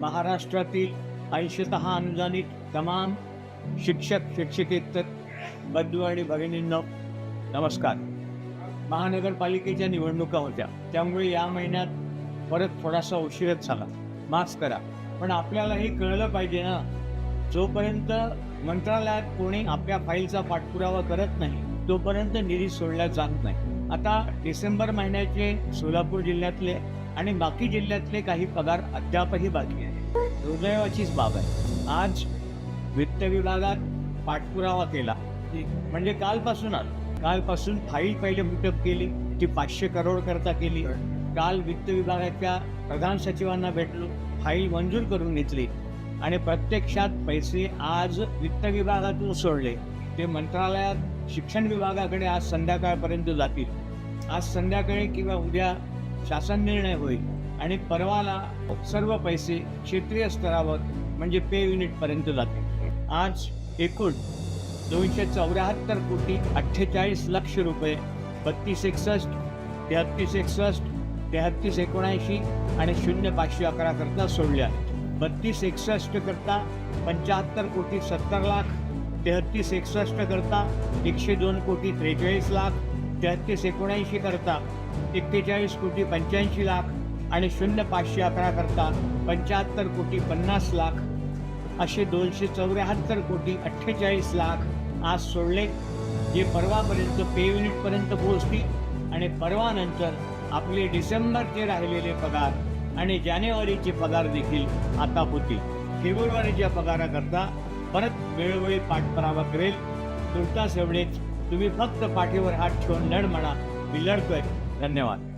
महाराष्ट्रातील ऐंशतः अनुदानित तमाम शिक्षक शिक्षकेतर बंधू आणि भगिनींना नमस्कार. महानगरपालिकेच्या निवडणुका होत्या. त्यामुळे या महिन्यात परत थोडासा उशीरच झाला. माफ करा. पण आपल्याला हे कळलं पाहिजे ना. जोपर्यंत मंत्रालयात कोणी आपल्या फाईलचा पाठपुरावा करत नाही तोपर्यंत निधी सोडला जात नाही. आता डिसेंबर महिन्याचे सोलापूर जिल्ह्यातले आणि बाकी जिल्ह्यातले काही पगार अद्यापही बाकी आहे दुर्दैवाचीच बाब आहे. आज वित्त विभागात पाठपुरावा केला. म्हणजे कालपासूनच. कालपासून फाईल पहिले मुटप केली. ती पाचशे करोड करता केली. काल वित्त विभागाच्या प्रधान सचिवांना भेटलो. फाईल मंजूर करून घेतली. आणि प्रत्यक्षात पैसे आज वित्त विभागातून सोडले. ते मंत्रालयात शिक्षण विभागाकडे आज संध्याकाळपर्यंत जातील. आज संध्याकाळी किंवा उद्या शासन निर्णय होईल आणि परवाला सर्व पैसे क्षेत्रीय स्तरावर म्हणजे पे युनिटपर्यंत जातील. आज एकूण दोनशे चौऱ्याहत्तर कोटी अठ्ठेचाळीस लक्ष रुपये बत्तीस एकसष्ट तेहत्तीस एकसष्ट तेहत्तीस एकोणऐंशी आणि शून्य पाचशे अकरा करता सोडले आहेत. बत्तीस एकसष्ट करता पंच्याहत्तर कोटी सत्तर लाख तेहत्तीस एकसष्ट करता एकशे दोन कोटी त्रेचाळीस लाख तेहत्तीस एकोणऐंशी करता एक्केचाळीस कोटी पंच्याऐंशी लाख आणि शून्य पाचशे अकरा करता पंच्याहत्तर कोटी पन्नास लाख असे दोनशे चौऱ्याहत्तर कोटी अठ्ठेचाळीस लाख आज सोडले जे परवापर्यंत पे युनिटपर्यंत पोहोचतील आणि परवानंतर आपले डिसेंबरचे राहिलेले पगार आणि जानेवारीचे पगार देखील आता होतील. फेब्रुवारीच्या पगाराकरता परत वेळोवेळी पाठपुरावा करेल. तुर्तास एवढेच. तुम्ही फक्त पाठीवर हात ठेवून लढ म्हणा. मी लढतोय. धन्यवाद.